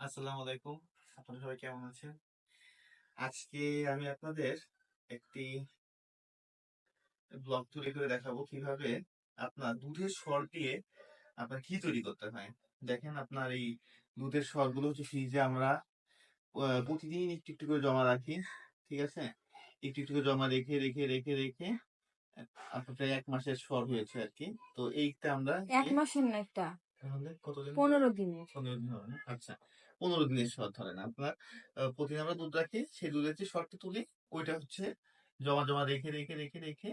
আসসালামু আলাইকুম। আপনারা সবাই কেমন আছেন? আজকে আমি আপনাদের একটি ব্লগ তৈরি করে দেখাবো কীভাবে আপনার দুধের সর দিয়ে আপনার ঘি তৈরি করতে হয়। দেখেন আপনার এই দুধের সরগুলো হচ্ছে ফ্রিজে আমরা প্রতিদিন একটু একটু করে জমা রাখি ঠিক আছে? একটু একটু করে জমা রেখে রেখে রেখে রেখে আপনার এক মাসের সর হয়েছে আর কি তো এইটা আমরা এক মাসের না একটা? কতদিন? পনেরো দিনের। পনেরো দিন হবে? আচ্ছা। পনেরো দিনের শর্ত ধরেন। আপনার প্রতিদিন আমরা দুধ রাখি সেই দুধের যে শর্টটা তুলি ওইটা হচ্ছে জমা জমা রেখে রেখে রেখে রেখে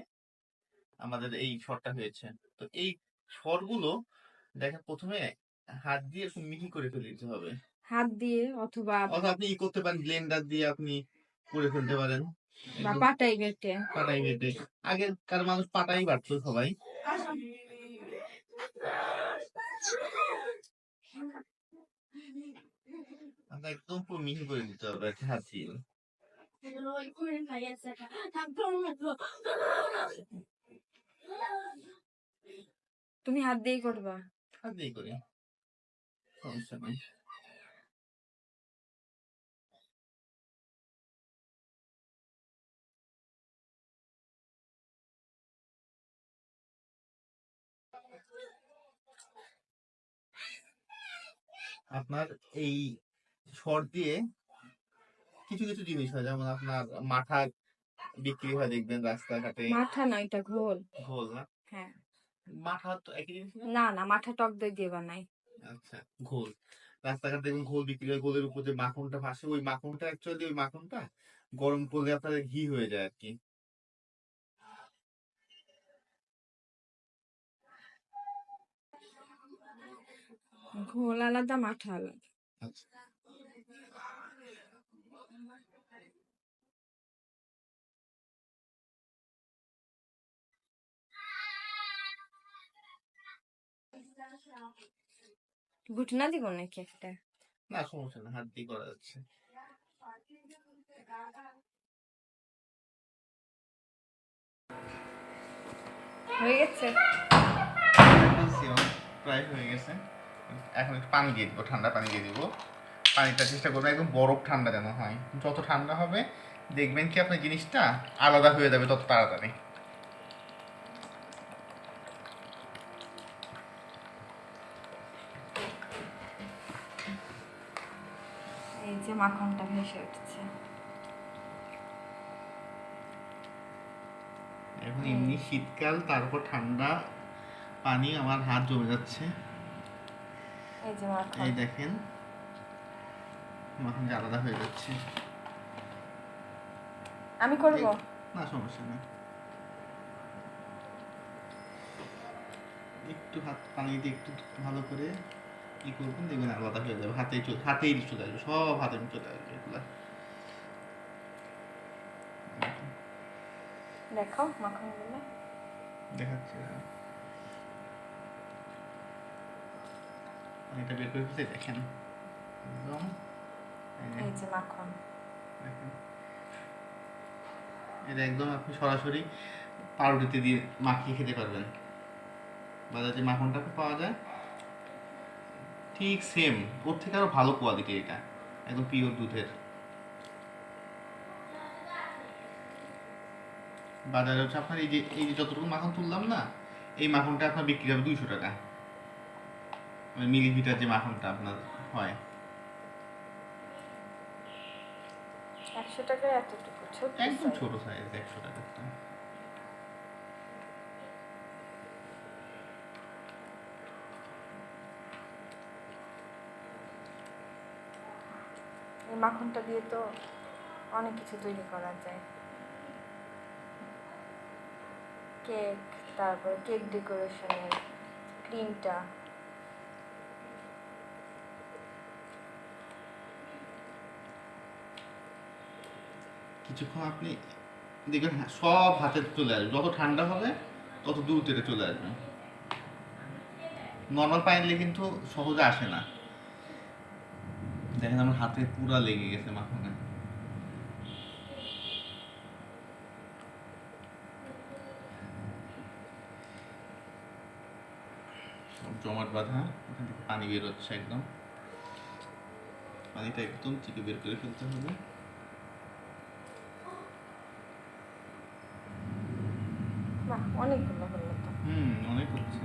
আমাদের এই শর্টটা হয়েছে। তো এই শরগুলো দেখেন প্রথমে হাত দিয়ে একটু মিহি করে ফেলে দিতে হবে। হাত দিয়ে অথবা অথবা আপনি ই করতে পারেন ব্লেন্ডার দিয়ে আপনি করে ফেলতে পারেন। বা পাটাই বেটে। পাটাই বেটে। আগেকার মানুষ পাটাই বাটতো সবাই আমরা একদম মিহি করে দিতে হবে দিয়ে তুমি হাত দিয়েই করবা। হাত দিয়ে করি। সমস্যা নেই। আপনার এই সর দিয়ে কিছু কিছু জিনিস হয়। যেমন আপনার মাথা বিক্রি হয় দেখবেন রাস্তাঘাটে। মাথা না এটা ঘোল। ঘোল না? হ্যাঁ। মাথা তো একই জিনিস না? না মাথা টক দই দিয়ে বানাই। আচ্ছা ঘোল। রাস্তাঘাটে দেখবেন ঘোল বিক্রি হয় ঘোলের উপর যে মাখনটা ভাসে ওই মাখনটা অ্যাকচুয়ালি ওই মাখনটা গরম করলে আপনার ঘি হয়ে যায় আর কি ঘোল আলাদা মাথা আলাদা। আচ্ছা। ঘুটনা দিব নাকি একটা? না সমস্যা না হাত দিয়ে করা যাচ্ছে। হয়ে গেছে? প্রায় হয়ে গেছে। এখন একটু পানি দিয়ে দিব ঠান্ডা পানি দিয়ে দিব। পানিটা চেষ্টা করব একদম বরফ ঠান্ডা যেন হয়। যত ঠান্ডা হবে দেখবেন কি আপনার জিনিসটা আলাদা হয়ে যাবে তত তাড়াতাড়ি। যে মাখনটা ভেসে উঠছে। এখন এমনি শীতকাল তারপর ঠান্ডা পানি আমার হাত জমে যাচ্ছে। এই যে মাখন। এই দেখেন মাখন আলাদা হয়ে যাচ্ছে। আমি করব? না সমস্যা নেই। একটু হাত পানি দিয়ে একটু ভালো করে ই করবেন? দেখবেন আলাদা হয়ে যাবে। হাতেই চলে হাতেই চলে আসবে। সব হাতে চলে আসবে এগুলা। দেখো মাখন দেখাচ্ছি দাঁড়ান। বের করে ফেলে দেখেন। এই যে, মাখন। দেখেন। এটা একদম আপনি সরাসরি পাউরুটিতে দিয়ে মাখিয়ে খেতে পারবেন। বাজারে মাখনটা পাওয়া যায় ঠিক সেম ওর থেকে আরও ভালো কোয়ালিটি এটা। একদম পিওর দুধের। বাজারে হচ্ছে আপনার এই যে এই যে যতটুকু মাখন তুললাম না এই মাখনটা আপনার বিক্রি হবে দুইশো টাকা। ওই মিলিমিটার যে মাখনটা আপনার হয়। একশো টাকায় এতটুকু ছোট একদম ছোট সাইজ একশো টাকারটা এই মাখনটা দিয়ে তো অনেক কিছু তৈরি করা যায়। কেক তারপর কেক ডেকোরেশনের ক্রিমটা। কিছুক্ষণ আপনি দেখবেন হ্যাঁ, সব হাতে চলে আসবে। যত ঠান্ডা হবে তত দূর থেকে চলে আসবে। নর্মাল পানি কিন্তু সহজে আসে না। দেখেন আমার হাতে পুরা লেগে গেছে মাখনে। জমাট বাঁধা ওখান থেকে পানি বের হচ্ছে একদম। পানিটা একদম চিপে বের করে ফেলতে হবে। বাহ অনেকগুলো হলো তো হুম অনেক হচ্ছে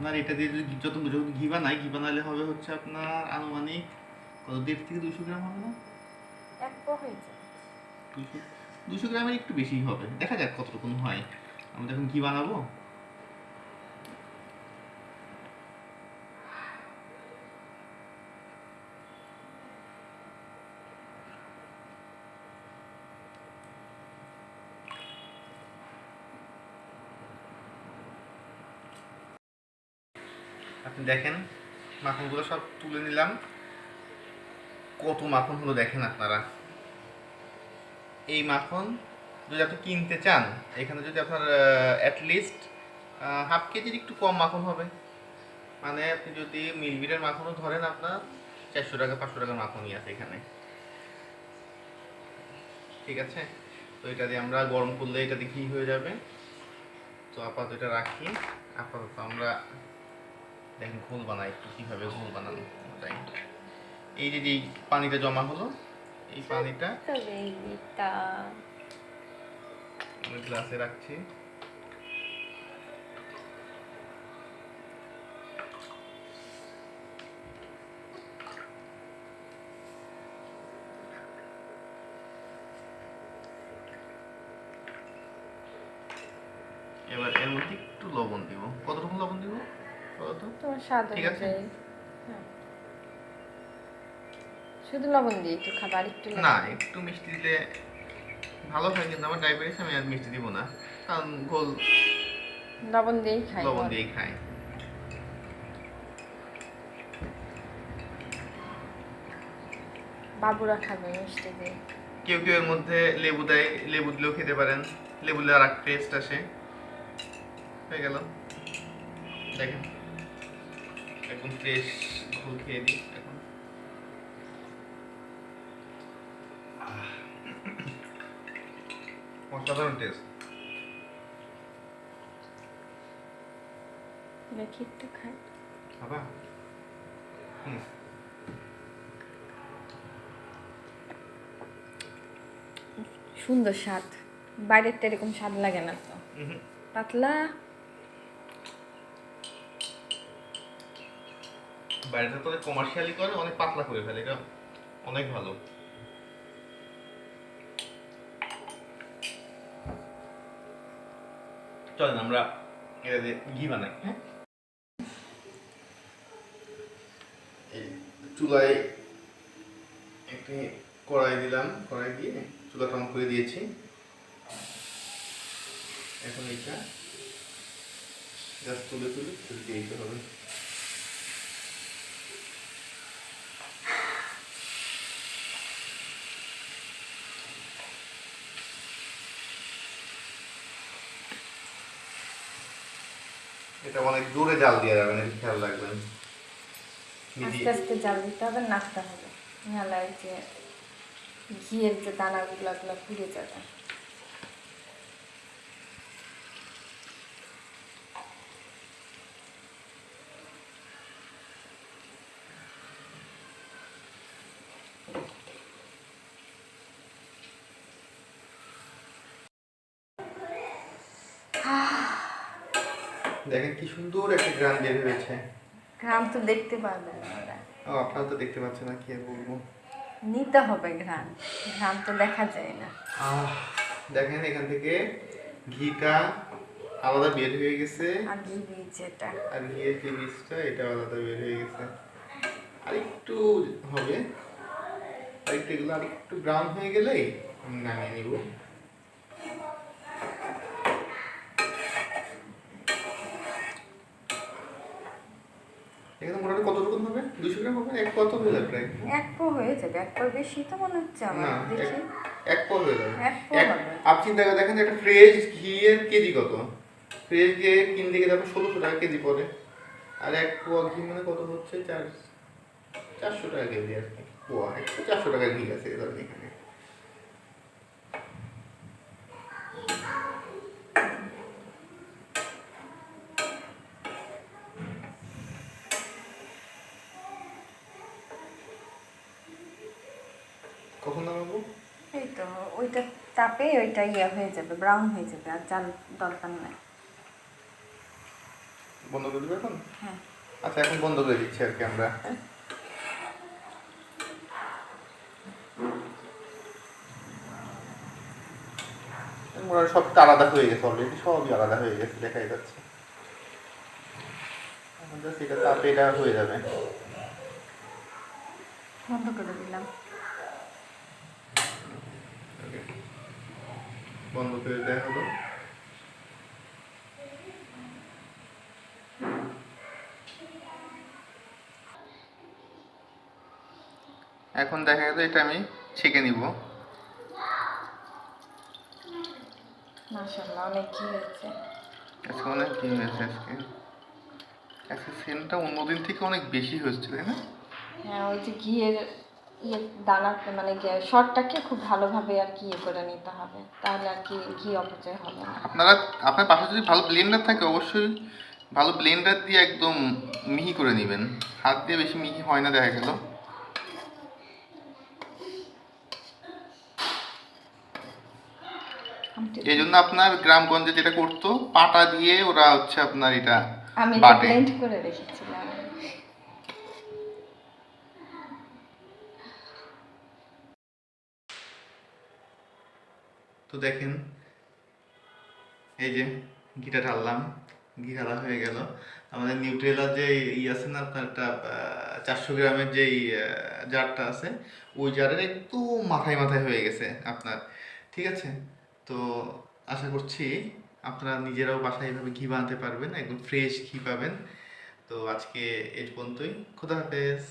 আপনার এটা দিয়ে যদি যত যদি ঘি বানাই ঘি বানালে হবে হচ্ছে আপনার আনুমানিক কত দেড় থেকে দুশো গ্রাম হবে না? এক হয়েছে দুশো দুশো গ্রামের একটু বেশি হবে। দেখা যাক কতটুকু হয়। আমরা এখন ঘি বানাবো আপনি দেখেন, মাখনগুলো সব তুলে নিলাম। কত মাখন হলো দেখেন আপনারা? এই মাখন যদি আপনি কিনতে চান, এখানে যদি আপনার অ্যাটলিস্ট হাফ কেজির একটু কম মাখন হবে। মানে আপনি যদি মিলবিরের মাখনও ধরেন, আপনার চারশো টাকা, পাঁচশো টাকার মাখনই আছে এখানে। ঠিক আছে? তো এটা দিয়ে আমরা গরম করলে এটা দিয়ে ঘি হয়ে যাবে? তো আপাতত এটা রাখি। আপাতত আমরা দেখেন ঘোল বানাই একটু কীভাবে ঘোল বানানো যায় এই যে যেই পানিটা জমা হলো এই পানিটা আমি গ্লাসে রাখছি। এবার এর মধ্যে একটু লবণ দিব। কতটুকু লবণ দিব? কত তোমার স্বাদ ঠিক আছে। হ্যাঁ। শুধু লবণ দিয়ে একটু খাবার একটু না একটু মিষ্টি দিলে ভালো হয় কিন্তু আমার ডায়াবেটিস আমি আর মিষ্টি দিব না। কারণ গোল লবণ দিয়েই খাই লবণ দিয়েই খাই। বাবুরা খাবে মিষ্টি দিয়ে। কেউ কেউ এর মধ্যে লেবু দেয় লেবু দিলেও খেতে পারেন। লেবু দিলে আর টেস্ট আসে। হয়ে গেল। দেখেন। একদম ফ্রেশ ঘুল খেয়ে দিই এখন। অসাধারণ টেস্ট দেখি একটু খাই। খাবা হুম। সুন্দর স্বাদ। বাইরের তো এরকম স্বাদ লাগে না তো। পাতলা। বাইরেটা তো কমার্শিয়ালি করে অনেক পাতলা করে ফেলে এটা অনেক ভালো। চলেন আমরা এটা দিয়ে ঘি বানাই। হ্যাঁ। চুলায় একটি কড়াই দিলাম কড়াই দিয়ে চুলাটা অন করে দিয়েছি। এখন এটা জাস্ট তুলে তুলে তুলে দিয়ে দিতে হবে। এটা অনেক দূরে জাল দিয়ে যাবেন, এটা খেয়াল রাখবেন। আস্তে আস্তে জাল দিতে হবে, নাড়তে হবে। ওই যে ঘিয়ের যে দানাগুলো পুড়ে যাবে। দেখেন কি সুন্দর একটা গ্রাম বের হয়েছে। গ্রাম তো দেখতে পারবে না ও আপনারা তো দেখতে পাচ্ছেন না কি আর বলব? নিতে হবে ঘ্রাম ঘ্রাম তো দেখা যায় না। আহ দেখেন এখান থেকে ঘিটা আলাদা বের হয়ে গেছে। আর ঘি বীজ এটা। আর ঘিয়ের যে বীজটা এটা আলাদা বের হয়ে গেছে। আর একটু হবে। আর একটু এগুলো আর একটু ব্রাউন হয়ে গেলেই আমি নামিয়ে নিব। এখানে মোটামুটি কতটুকু হবে? দুশো গ্রাম হবে? এক কত হয়ে যাবে প্রায়। এক পো হয়ে যাবে। এক পো বেশি তো মনে হচ্ছে আমার দেখি। এক- পো হয়ে যাবে। এক। আপনি করে দেখেন একটা ফ্রেশ ঘিয়ের কেজি কত? ফ্রেশ ঘিয়ে কিনতে গেলে আপনার ষোলোশো টাকা কেজি পড়ে। আর এক পোয়া ঘি মানে কত হচ্ছে? চার চারশো টাকা কেজি আর কি। পোয়া একশো চারশো টাকা ঘি আছে এখানে কখন নামাবো এই তো তাপে ওইটা ইয়ে হয়ে যাবে ব্রাউন হয়ে যাবে আর জাল দরকার নাই। বন্ধ করে দেবো এখন? হ্যাঁ। আচ্ছা এখন বন্ধ করে দিচ্ছি আর কি আমরা। সব আলাদা হয়ে গেছে অলরেডি সবই আলাদা হয়ে গেছে দেখাই যাচ্ছে। এটা তাপে এটা হয়ে যাবে। বন্ধ করে দিলাম। বন্ধ করে দেওয়া হলো। এখন দেখা গেল এটা আমি ছেঁকে নিব। মাশাল্লাহ অনেক কি হয়েছে? আজকে অনেক কি হয়েছে আজকে? আজকে সেলটা অন্যদিন থেকে অনেক বেশি হচ্ছে তাই না? হ্যাঁ ওই যে ঘিয়ের ইয়ে দানা মানে শর্টটাকে খুব ভালোভাবে আর কি ইয়ে করে নিতে হবে। তাহলে আর কি ঘি অপচয় হবে না। আপনারা আপনার পাশে যদি ভালো ব্লেন্ডার থাকে অবশ্যই ভালো ব্লেন্ডার দিয়ে একদম মিহি করে নেবেন। হাত দিয়ে বেশি মিহি হয় না দেখা গেল। এই জন্য আপনার গ্রামগঞ্জে যেটা করতো পাটা দিয়ে ওরা হচ্ছে আপনার এটা আমি ব্লেন্ড করে রেখেছিলাম। তো দেখেন, এই যে ঘিটা ঢাললাম ঘি ঢালা হয়ে গেল। আমাদের নিউট্রেলার যে ই আছে না, আপনার একটা চারশো গ্রামের যেই জারটা আছে, ওই জারের একটু মাথায় মাথায় হয়ে গেছে আপনার, ঠিক আছে? তো আশা করছি আপনারা নিজেরাও বাসায় এভাবে ঘি বানাতে পারবেন, একদম ফ্রেশ ঘি পাবেন। তো আজকে এই পর্যন্তই, খুদা হাফেজ।